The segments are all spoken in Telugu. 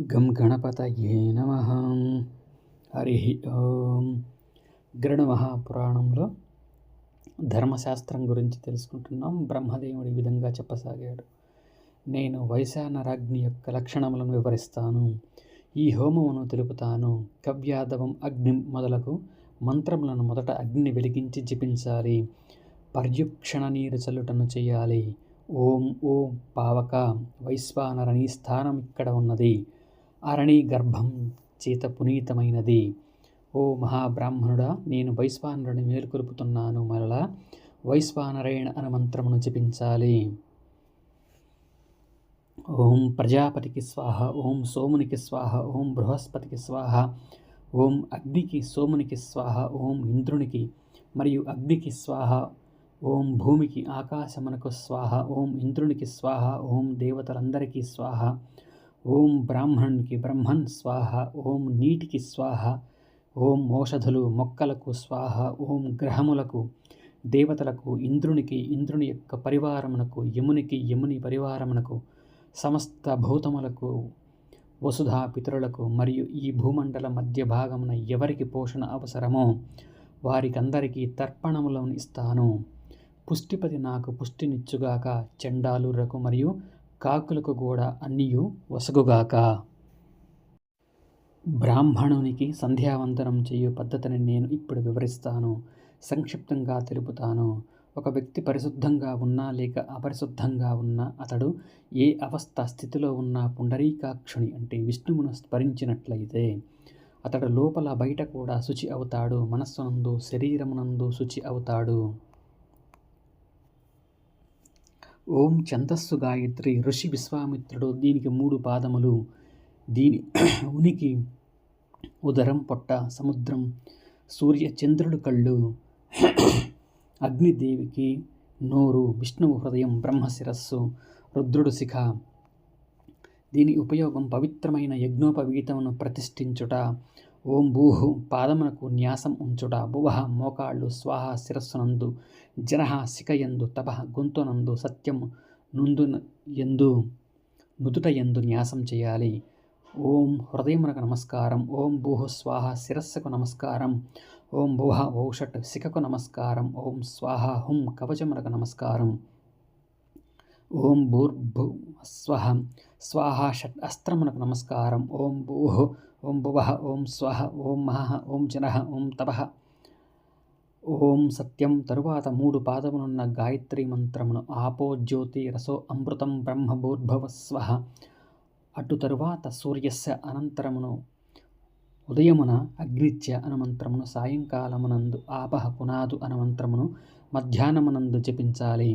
గం గణపతయే నమ. హరి ఓం. గరుడ మహాపురాణంలో ధర్మశాస్త్రం గురించి తెలుసుకుంటున్నాం. బ్రహ్మదేవుడు ఈ విధంగా చెప్పసాగాడు. నేను వైశానరాగ్ని యొక్క లక్షణములను వివరిస్తాను. ఈ హోమమును తెలుపుతాను. కవ్యాధవం అగ్ని మొదలకు మంత్రములను మొదట అగ్ని వెలిగించి జపించాలి. పర్యుక్షణ నీరు చల్లుటను చేయాలి. ఓం ఓం పావక వైశ్వానరణి స్థానం ఇక్కడ ఉన్నది. అరణి గర్భం చేత పునీతమైనది. ఓ మహాబ్రాహ్మణుడా నేను వైశ్వానరుని మేలుకొలుపుతున్నాను మరలా వైశ్వానరేణ అన మంత్రమును జపించాలి. ఓం ప్రజాపతికి స్వాహ ఓం సోమునికి స్వాహ ఓం బృహస్పతికి స్వాహ ఓం అగ్నికి సోమునికి స్వాహ ఓం ఇంద్రునికి మరియు అగ్నికి స్వాహ ఓం భూమికి ఆకాశమునకు స్వాహ ఓం ఇంద్రునికి స్వాహ ఓం దేవతలందరికీ స్వాహ ఓం బ్రాహ్మణునికి బ్రహ్మన్ స్వాహ ఓం నీటికి స్వాహ ఓం ఔషధులు మొక్కలకు స్వాహ ఓం గ్రహములకు దేవతలకు ఇంద్రునికి ఇంద్రుని యొక్క పరివారమునకు యమునికి యముని పరివారమునకు సమస్త భూతములకు వసుధా పితరులకు మరియు ఈ భూమండల మధ్య భాగమున ఎవరికి పోషణ అవసరమో వారికందరికీ తర్పణములను ఇస్తాను. పుష్టిపతి నాకు పుష్టినిచ్చుగాక చెండాలురకు మరియు కాకులకు కూడా అన్నియు వసగుగాక. బ్రాహ్మణునికి సంధ్యావందనం చేయు పద్ధతిని నేను ఇప్పుడు వివరిస్తాను. సంక్షిప్తంగా తెలుపుతాను. ఒక వ్యక్తి పరిశుద్ధంగా ఉన్నా లేక అపరిశుద్ధంగా ఉన్నా అతడు ఏ అవస్థ స్థితిలో ఉన్న పుండరీకాక్షుని అంటే విష్ణువును స్మరించినట్లయితే అతడు లోపల బయట కూడా శుచి అవుతాడు. మనస్సునందు శరీరమునందు శుచి అవుతాడు. ఓం ఛందస్సు గాయత్రి ఋషి విశ్వామిత్రుడు. దీనికి మూడు పాదములు. దీని ఉనికి ఉదరం పొట్ట సముద్రం సూర్య చంద్రుడు కళ్ళు అగ్నిదేవికి నోరు విష్ణువు హృదయం బ్రహ్మశిరస్సు రుద్రుడు శిఖ. దీని ఉపయోగం పవిత్రమైన యజ్ఞోపవీతమును ప్రతిష్ఠించుట. ఓం భూహు పాదమునకు న్యాసం ఉంచుట భువహ మోకాళ్ళు స్వాహ శిరస్సునందు జనహ శిఖయందు తప గొంతునందు సత్యం నుందు ఎందు నుదుట ఎందు న్యాసం చేయాలి. ఓం హృదయమునకు నమస్కారం. ఓం భూహు స్వాహ శిరస్సుకు నమస్కారం. ఓం భూహ ఓషట్ శిఖకు నమస్కారం. ఓం స్వాహ హుం కవచమునకు నమస్కారం. ఓం భూర్భు స్వహ స్వాహ షట్ అస్త్రమునకు నమస్కారం. ఓం భూ ఓం భువ ఓం స్వహ ఓం మహ ఓం జనః ఓం తప. ఓం సత్యం తరువాత మూడు పాదమునున్న గాయత్రి మంత్రమును ఆపో జ్యోతి రసో అమృతం బ్రహ్మభూర్భవస్వ అటు తరువాత సూర్యస్య అనంతరమును ఉదయమున అగ్నిత్య అనుమంత్రమును సాయంకాలమునందు ఆపహ పునాదు అనుమంత్రమును మధ్యాహ్నమునందు జపించాలి.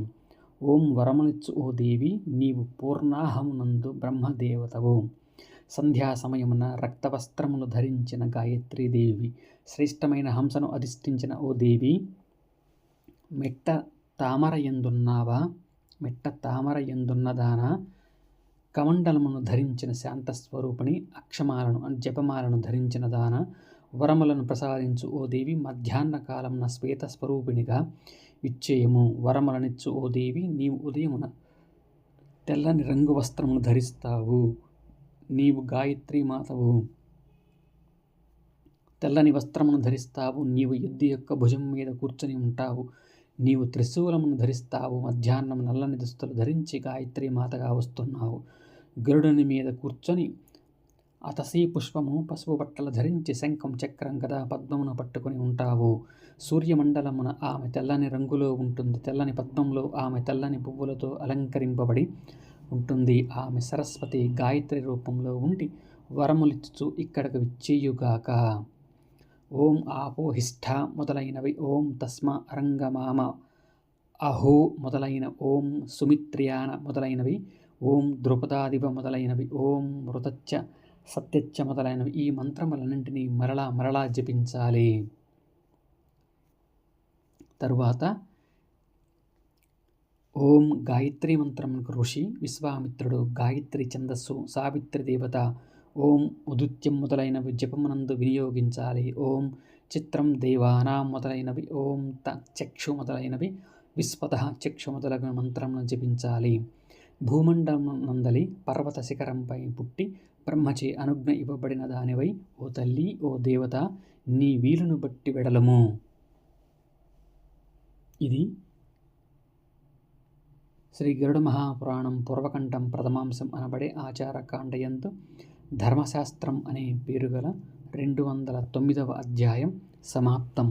ఓం వరమునిచ్చు ఓ దేవి నీవు పూర్ణాహమునందు బ్రహ్మదేవతవు. సంధ్యా సమయమున రక్తవస్త్రమును ధరించిన గాయత్రీదేవి శ్రేష్టమైన హంసను అధిష్ఠించిన ఓ దేవి మెట్ట తామర ఎందున్నావా మెట్ట తామర ఎందున్నదానా కమండలమును ధరించిన శాంతస్వరూపిణి అక్షమాలను జపమాలను ధరించిన దాన? వరములను ప్రసాదించు ఓ దేవి మధ్యాహ్న కాలంన శ్వేత స్వరూపిణిగా ఇచ్చేయము. వరములనిచ్చు ఓ దేవి నీవు ఉదయమున తెల్లని రంగు వస్త్రమును ధరిస్తావు. నీవు గాయత్రి మాతవు. తెల్లని వస్త్రమును ధరిస్తావు. నీవు ఎద్దు యొక్క భుజం మీద కూర్చొని ఉంటావు. నీవు త్రిశూలమును ధరిస్తావు. మధ్యాహ్నం నల్లని దుస్తులు ధరించి గాయత్రి మాతగా వస్తున్నావు. గరుడుని మీద కూర్చొని అతసీ పుష్పము పసుపు బట్టలు ధరించి శంఖం చక్రం గదా పద్మమును పట్టుకొని ఉంటావు. సూర్యమండలమున ఆమె తెల్లని రంగులో ఉంటుంది. తెల్లని పద్మంలో ఆమె తెల్లని పువ్వులతో అలంకరింపబడి ఉంటుంది. ఆమె సరస్వతి గాయత్రి రూపంలో ఉండి వరములిచ్చు ఇక్కడకు విచ్చేయుగాక. ఓం ఆపోహిష్ఠ మొదలైనవి ఓం తస్మ అరంగమామ. అహో మొదలైన ఓం సుమిత్రియాన మొదలైనవి ఓం ద్రుపదాదివ మొదలైనవి ఓం మృతచ్చ సత్యచ్చ మొదలైనవి. ఈ మంత్రములన్నింటినీ మరలా మరలా జపించాలి. తరువాత ఓం గాయత్రి మంత్రం ఋషి విశ్వామిత్రుడు గాయత్రి ఛందస్సు సావిత్రి దేవత ఓం ఉదుత్యం మొదలైనవి జపమునందు వినియోగించాలి. ఓం చిత్రం దేవానాం మొదలైనవి ఓం త చక్షు మొదలైనవి విస్పత చక్షు మొదలైన మంత్రంను జపించాలి. భూమండలం నందలి పర్వత శిఖరంపై పుట్టి బ్రహ్మచే అనుజ్ఞ ఇవ్వబడిన దానివై ఓ తల్లి ఓ దేవత నీ వీలును బట్టి వెడలము. ఇది శ్రీ గరుడ మహాపురాణం పూర్వకంఠం ప్రథమాంశం అనబడే ఆచార కాండయందు ధర్మశాస్త్రం అనే పేరుగల రెండు వందల తొమ్మిదవ అధ్యాయం సమాప్తం.